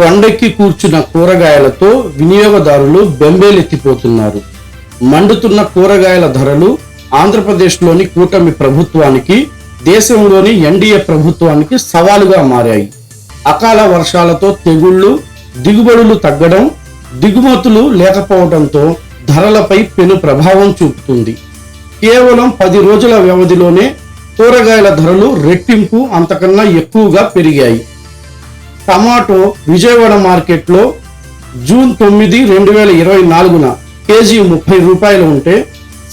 కొండెక్కి కూర్చున్న కూరగాయలతో వినియోగదారులు బెంబేలెత్తిపోతున్నారు. మండుతున్న కూరగాయల ధరలు ఆంధ్రప్రదేశ్లోని కూటమి ప్రభుత్వానికి దేశంలోని ఎన్డీఏ ప్రభుత్వానికి సవాలుగా మారాయి. అకాల వర్షాలతో తెగుళ్ళు దిగుబడులు తగ్గడం దిగుమతులు లేకపోవడంతో ధరలపై పెను ప్రభావం చూపుతుంది. కేవలం పది రోజుల వ్యవధిలోనే కూరగాయల ధరలు రెట్టింపు అంతకన్నా ఎక్కువగా పెరిగాయి. టమాటో విజయవాడ మార్కెట్లో జూన్ తొమ్మిది రెండు వేల ఇరవై నాలుగున కేజీ ముప్పై రూపాయలు ఉంటే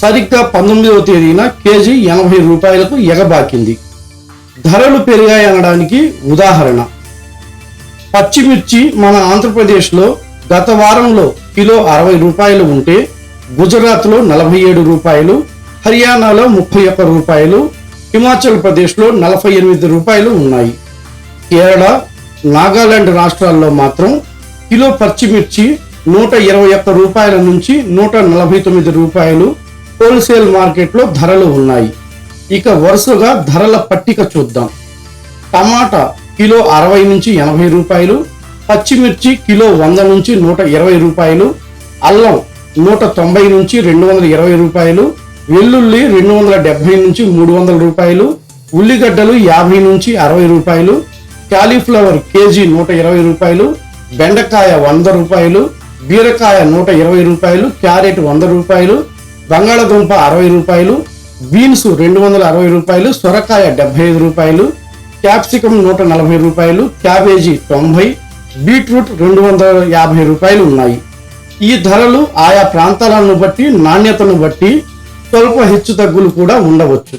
సరిగ్గా పంతొమ్మిదవ తేదీన కేజీ ఎనభై రూపాయలకు ఎగబాకింది. ధరలు పెరిగాయనడానికి ఉదాహరణ. పచ్చిమిర్చి మన ఆంధ్రప్రదేశ్లో గత వారంలో కిలో అరవై రూపాయలు ఉంటే గుజరాత్లో నలభై ఏడు రూపాయలు హర్యానాలో ముప్పై ఒక్క రూపాయలు హిమాచల్ ప్రదేశ్లో నలభై ఎనిమిది రూపాయలు ఉన్నాయి. కేరళ నాగాలాండ్ రాష్ట్రాల్లో మాత్రం కిలో పచ్చిమిర్చి నూట ఇరవై ఒక్క రూపాయల నుంచి నూట నలభై తొమ్మిది రూపాయలు హోల్సేల్ మార్కెట్లో ధరలు ఉన్నాయి. ఇక వరుసగా ధరల పట్టిక చూద్దాం. టమాటా కిలో అరవై నుంచి ఎనభై రూపాయలు పచ్చిమిర్చి కిలో వంద నుంచి నూట ఇరవై రూపాయలు అల్లం నూట తొంభై నుంచి రెండు వందల ఇరవై రూపాయలు వెల్లుల్లి రెండు వందల డెబ్బై నుంచి మూడు వందల రూపాయలు ఉల్లిగడ్డలు యాభై నుంచి అరవై రూపాయలు క్యాలీఫ్లవర్ కేజీ నూట ఇరవై రూపాయలు బెండకాయ వంద రూపాయలు బీరకాయ నూట ఇరవై రూపాయలు క్యారెట్ వంద రూపాయలు బంగాళదుంప అరవై రూపాయలు బీన్స్ రెండు వందల అరవై రూపాయలు సొరకాయ డెబ్బై ఐదు రూపాయలు క్యాప్సికం నూట నలభై రూపాయలు క్యాబేజీ తొంభై బీట్రూట్ రెండు వందల యాభై రూపాయలు ఉన్నాయి. ఈ ధరలు ఆయా ప్రాంతాలను బట్టి నాణ్యతను బట్టి స్వల్ప హెచ్చు తగ్గులు కూడా ఉండవచ్చు.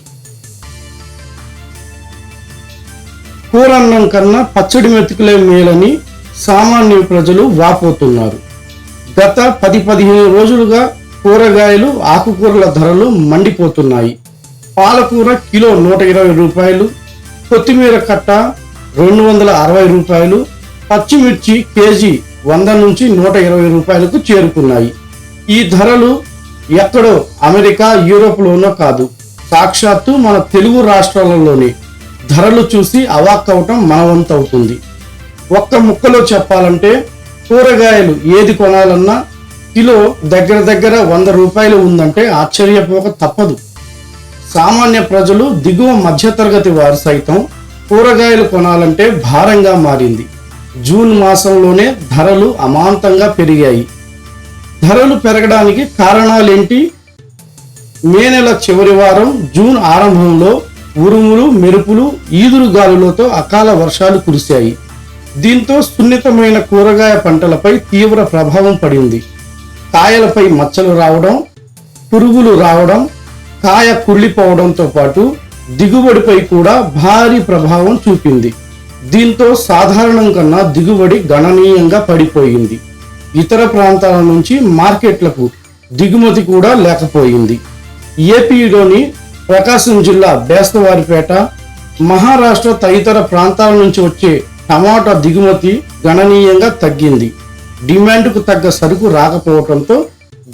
కూరన్నం కన్నా పచ్చడి మెతుకులే మేలని సామాన్య ప్రజలు వాపోతున్నారు. గత పది పదిహేను రోజులుగా కూరగాయలు ఆకుకూరల ధరలు మండిపోతున్నాయి. పాలకూర కిలో నూట ఇరవై రూపాయలు కొత్తిమీర కట్ట రెండు వందల అరవై రూపాయలు పచ్చిమిర్చి కేజీ వంద నుంచి నూట ఇరవై రూపాయలకు చేరుకున్నాయి. ఈ ధరలు ఎక్కడో అమెరికా యూరోప్లోనో కాదు సాక్షాత్తు మన తెలుగు రాష్ట్రాలలోనే. ధరలు చూసి అవాక్కవటం మనవంతవుతుంది ఒక్క ముక్కలో చెప్పాలంటే కూరగాయలు ఏది కొనాలన్నా కిలో దగ్గర దగ్గర వంద రూపాయలు ఉందంటే ఆశ్చర్యపోక తప్పదు. సామాన్య ప్రజలు దిగువ మధ్యతరగతి వారు సైతం కూరగాయలు కొనాలంటే భారంగా మారింది. జూన్ మాసంలోనే ధరలు అమాంతంగా పెరిగాయి. ధరలు పెరగడానికి కారణాలేంటి? మే నెల చివరి వారం జూన్ ఆరంభంలో ఉరుములు మెరుపులు ఈదురు గాలులతో అకాల వర్షాలు కురిశాయి. దీంతో సున్నితమైన కూరగాయ పంటలపై తీవ్ర ప్రభావం పడింది. కాయలపై మచ్చలు రావడం పురుగులు రావడం కాయ కుళ్ళిపోవడంతో పాటు దిగుబడిపై కూడా భారీ ప్రభావం చూపింది. దీంతో సాధారణం కన్నా దిగుబడి గణనీయంగా పడిపోయింది. ఇతర ప్రాంతాల నుంచి మార్కెట్లకు దిగుమతి కూడా లేకపోయింది. ఏపీలోని ప్రకాశం జిల్లా బేస్తవారిపేట మహారాష్ట్ర తదితర ప్రాంతాల నుంచి వచ్చే టమాటా దిగుమతి గణనీయంగా తగ్గింది. డిమాండ్కు తగ్గ సరుకు రాకపోవడంతో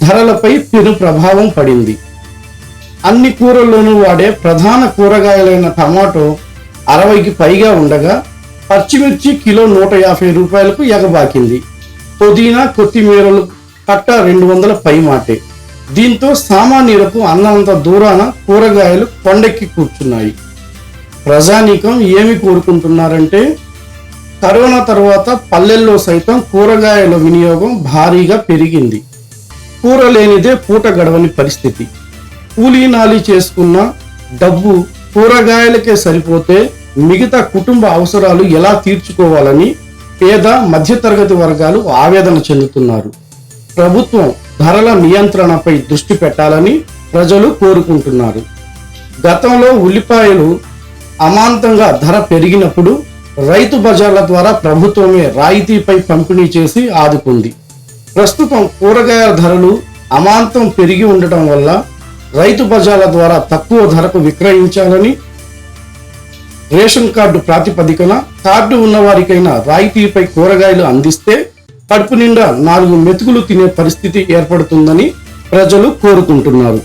ధరలపై పెను ప్రభావం పడింది. అన్ని కూరల్లోనూ వాడే ప్రధాన కూరగాయలైన టమాటో అరవైకి పైగా ఉండగా పచ్చిమిర్చి కిలో నూట యాభై రూపాయలకు ఎగబాకింది. పుదీనా కొత్తిమీరలు కట్ట రెండు వందల పై మాటే. దీంతో సామాన్యులకు అన్నంత దూరాన కూరగాయలు కొండెక్కి కూర్చున్నాయి. ప్రజానీకం ఏమి కోరుకుంటున్నారంటే కరోనా తర్వాత పల్లెల్లో సైతం కూరగాయల వినియోగం భారీగా పెరిగింది. కూర లేనిదే పూట గడవని పరిస్థితి. కూలీ నాలి చేసుకున్న డబ్బు కూరగాయలకే సరిపోతే మిగతా కుటుంబ అవసరాలు ఎలా తీర్చుకోవాలని పేద మధ్యతరగతి వర్గాలు ఆవేదన చెందుతున్నారు. ప్రభుత్వం ధరల నియంత్రణపై దృష్టి పెట్టాలని ప్రజలు కోరుకుంటున్నారు. గతంలో ఉల్లిపాయలు అమాంతంగా ధర పెరిగినప్పుడు రైతు బజార్ల ద్వారా ప్రభుత్వమే రాయితీపై పంపిణీ చేసి ఆదుకుంది. ప్రస్తుతం కూరగాయల ధరలు అమాంతం పెరిగి ఉండటం వల్ల రైతు బజార్ల ద్వారా తక్కువ ధరకు విక్రయించాలని రేషన్ కార్డు ప్రాతిపదికన కార్డు ఉన్నవారికైనా రాయితీపై కూరగాయలు అందిస్తే కడుపు నిండా నాలుగు మెతుకులు తినే పరిస్థితి ఏర్పడుతుందని ప్రజలు కోరుకుంటున్నారు.